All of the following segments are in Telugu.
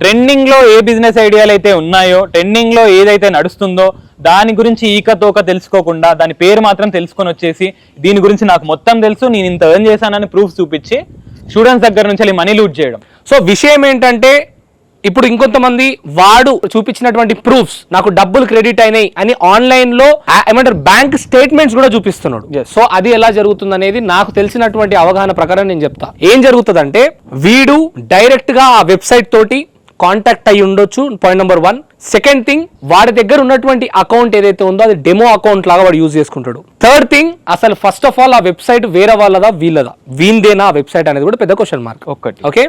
ట్రెండింగ్లో ఏ బిజినెస్ ఐడియాలు అయితే ఉన్నాయో ట్రెండింగ్లో ఏదైతే నడుస్తుందో దాని గురించి ఈక తోక తెలుసుకోకుండా దాని పేరు మాత్రం తెలుసుకొని వచ్చేసి దీని గురించి నాకు మొత్తం తెలుసు నేను ఇంత ఎర్న్ చేశానని ప్రూఫ్ చూపించి స్టూడెంట్స్ దగ్గర నుంచి మనీ లూట్ చేయడం. సో విషయం ఏంటంటే ఇప్పుడు ఇంకొంతమంది వాడు చూపించినటువంటి ప్రూఫ్స్ నాకు డబ్బులు క్రెడిట్ అయినాయి అని ఆన్లైన్లో ఏమంటారు బ్యాంక్ స్టేట్మెంట్స్ కూడా చూపిస్తున్నాడు. సో అది ఎలా జరుగుతుంది అనేది నాకు తెలిసినటువంటి అవగాహన ప్రకారం నేను చెప్తా. ఏం జరుగుతుందంటే వీడు డైరెక్ట్గా ఆ వెబ్సైట్ తోటి కాంటాక్ట్ అయి ఉండొచ్చు. Point number one second thing వాడి దగ్గర ఉన్నటువంటి అకౌంట్ ఏదైతే ఉందో అది డెమో అకౌంట్ లాగా వాడు యూజ్ చేసుకుంటాడు. థర్డ్ థింగ్ అసలు ఫస్ట్ ఆఫ్ ఆల్ ఆ వెబ్సైట్ వేరే వాళ్ళదా వీళ్ళదా? వీందేనా ఆ వెబ్సైట్ అనేది కూడా పెద్ద క్వశ్చన్ మార్క్ ఒక్కటి. ఓకే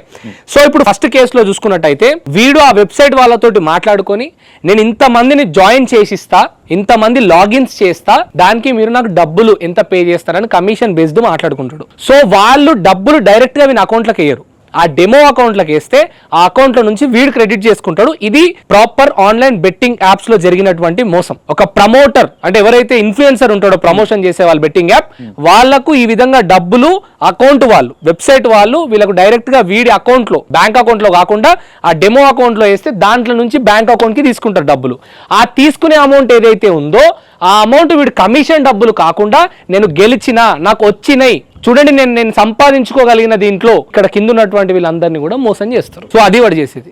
సో ఇప్పుడు ఫస్ట్ కేసులో చూసుకున్నట్టయితే వీడు ఆ వెబ్సైట్ వాళ్ళతోటి మాట్లాడుకొని నేను ఇంత మందిని జాయిన్ చేసిస్తా ఇంతమంది లాగిన్స్ చేస్తా దానికి మీరు నాకు డబ్బులు ఎంత పే చేస్తారని కమిషన్ బేస్డ్ మాట్లాడుకుంటాడు. సో వాళ్ళు డబ్బులు డైరెక్ట్గా వీని అకౌంట్లోకి వేయరు. ఆ డెమో అకౌంట్లకి వేస్తే ఆ అకౌంట్లో నుంచి వీడు క్రెడిట్ చేసుకుంటాడు. ఇది ప్రాపర్ ఆన్లైన్ బెట్టింగ్ యాప్స్లో జరిగినటువంటి మోసం. ఒక ప్రమోటర్ అంటే ఎవరైతే ఇన్ఫ్లుయెన్సర్ ఉంటాడో ప్రమోషన్ చేసే వాళ్ళు బెట్టింగ్ యాప్ వాళ్ళకు ఈ విధంగా డబ్బులు అకౌంట్ వాళ్ళు వెబ్సైట్ వాళ్ళు వీళ్ళకు డైరెక్ట్గా వీడి అకౌంట్లో బ్యాంక్ అకౌంట్లో కాకుండా ఆ డెమో అకౌంట్లో వేస్తే దాంట్లో నుంచి బ్యాంక్ అకౌంట్కి తీసుకుంటారు డబ్బులు. ఆ తీసుకునే అమౌంట్ ఏదైతే ఉందో ఆ అమౌంట్ వీడు కమిషన్ డబ్బులు కాకుండా నేను గెలిచిన నాకు వచ్చినాయి చూడండి నేను నేను సంపాదించుకోగలిగిన దీంట్లో ఇక్కడ కింద ఉన్నటువంటి వీళ్ళందరినీ కూడా మోసం చేస్తారు. సో అది వాడు చేసేది.